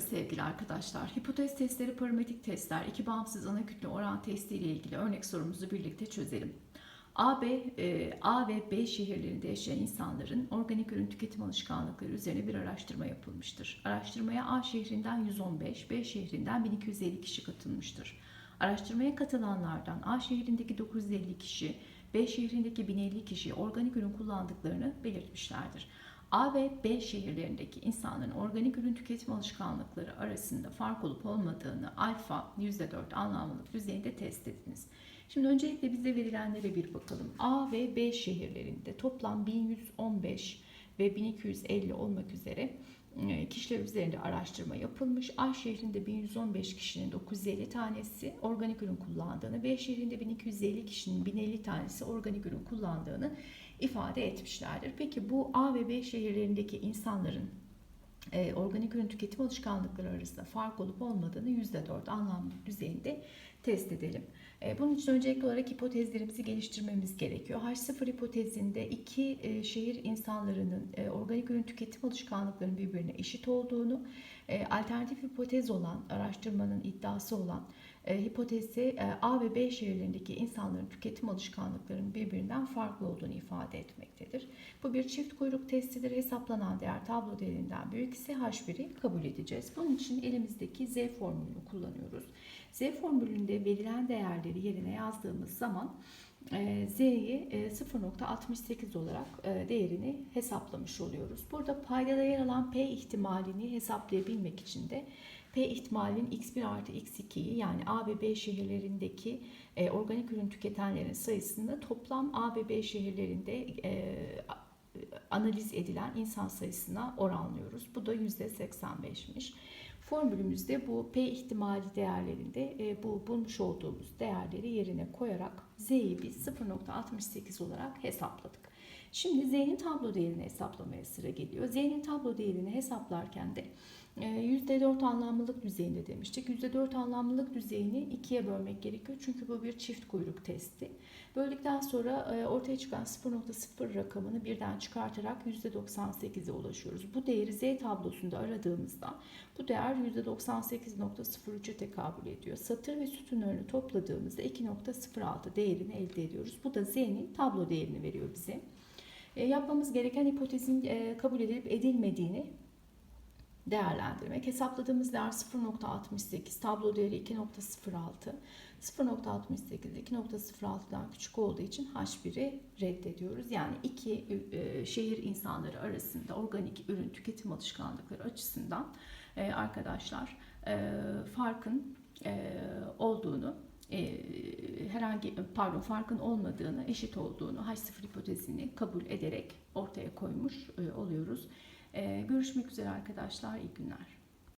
Merhaba sevgili arkadaşlar. Hipotez testleri, parametrik testler, iki bağımsız ana kütle oran testi ile ilgili örnek sorumuzu birlikte çözelim. A, B, e, A ve B şehirlerinde yaşayan insanların organik ürün tüketim alışkanlıkları üzerine bir araştırma yapılmıştır. Araştırmaya A şehrinden 115, B şehrinden 1250 kişi katılmıştır. Araştırmaya katılanlardan A şehrindeki 950 kişi, B şehrindeki 1050 kişi organik ürün kullandıklarını belirtmişlerdir. A ve B şehirlerindeki insanların organik ürün tüketim alışkanlıkları arasında fark olup olmadığını alfa %4 anlamlılık düzeyinde test ediniz. Şimdi öncelikle bize verilenlere bir bakalım. A ve B şehirlerinde toplam 1115 ve 1250 olmak üzere kişiler üzerinde araştırma yapılmış. A şehrinde 1115 kişinin 950 tanesi organik ürün kullandığını, B şehrinde 1250 kişinin 1050 tanesi organik ürün kullandığını ifade etmişlerdir. Peki bu A ve B şehirlerindeki insanların e, organik ürün tüketim alışkanlıkları arasında fark olup olmadığını %4 anlamlı düzeyinde test edelim. E, bunun için öncelikli olarak hipotezlerimizi geliştirmemiz gerekiyor. H0 hipotezinde iki e, şehir insanlarının e, organik ürün tüketim alışkanlıklarının birbirine eşit olduğunu, e, alternatif hipotez olan, araştırmanın iddiası olan e, hipotezi e, A ve B şehirlerindeki insanların tüketim alışkanlıklarının birbirinden farklı olduğunu ifade etmektedir. Bu bir çift kuyruk testidir. Hesaplanan değer tablo değerinden büyük ise H1'i kabul edeceğiz. Bunun için elimizdeki Z formülünü kullanıyoruz. Z formülünde verilen değerleri yerine yazdığımız zaman Z'yi e, 0.68 olarak e, değerini hesaplamış oluyoruz. Burada paydada yer alan P ihtimalini hesaplayabilmek için de P ihtimalinin x1 artı x2'yi yani A ve B şehirlerindeki e, organik ürün tüketenlerin sayısını toplam A ve B şehirlerinde e, analiz edilen insan sayısına oranlıyoruz. Bu da %85'miş. Formülümüzde bu P ihtimali değerlerinde e, bu bulmuş olduğumuz değerleri yerine koyarak Z'yi biz 0.68 olarak hesapladık. Şimdi Z'nin tablo değerini hesaplamaya sıra geliyor. Z'nin tablo değerini hesaplarken de %4 anlamlılık düzeyinde demiştik. %4 anlamlılık düzeyini ikiye bölmek gerekiyor. Çünkü bu bir çift kuyruk testi. Böldükten sonra e, ortaya çıkan 0.0 rakamını birden çıkartarak %98'e ulaşıyoruz. Bu değeri Z tablosunda aradığımızda bu değer %98.03'e tekabül ediyor. Satır ve sütunlarını topladığımızda 2.06 değerini elde ediyoruz. Bu da Z'nin tablo değerini veriyor bize. E, yapmamız gereken hipotezin e, kabul edilip edilmediğini değerlendirmek. Hesapladığımız değer 0.68, tablo değeri 2.06. 0.68 2.06'dan küçük olduğu için H1'i reddediyoruz. Yani iki e, şehir insanları arasında organik ürün tüketim alışkanlıkları açısından arkadaşlar farkın olduğunu e, herhangi pardon farkın olmadığını, eşit olduğunu H0 hipotezini kabul ederek ortaya koymuş e, oluyoruz. E, görüşmek üzere arkadaşlar. İyi günler.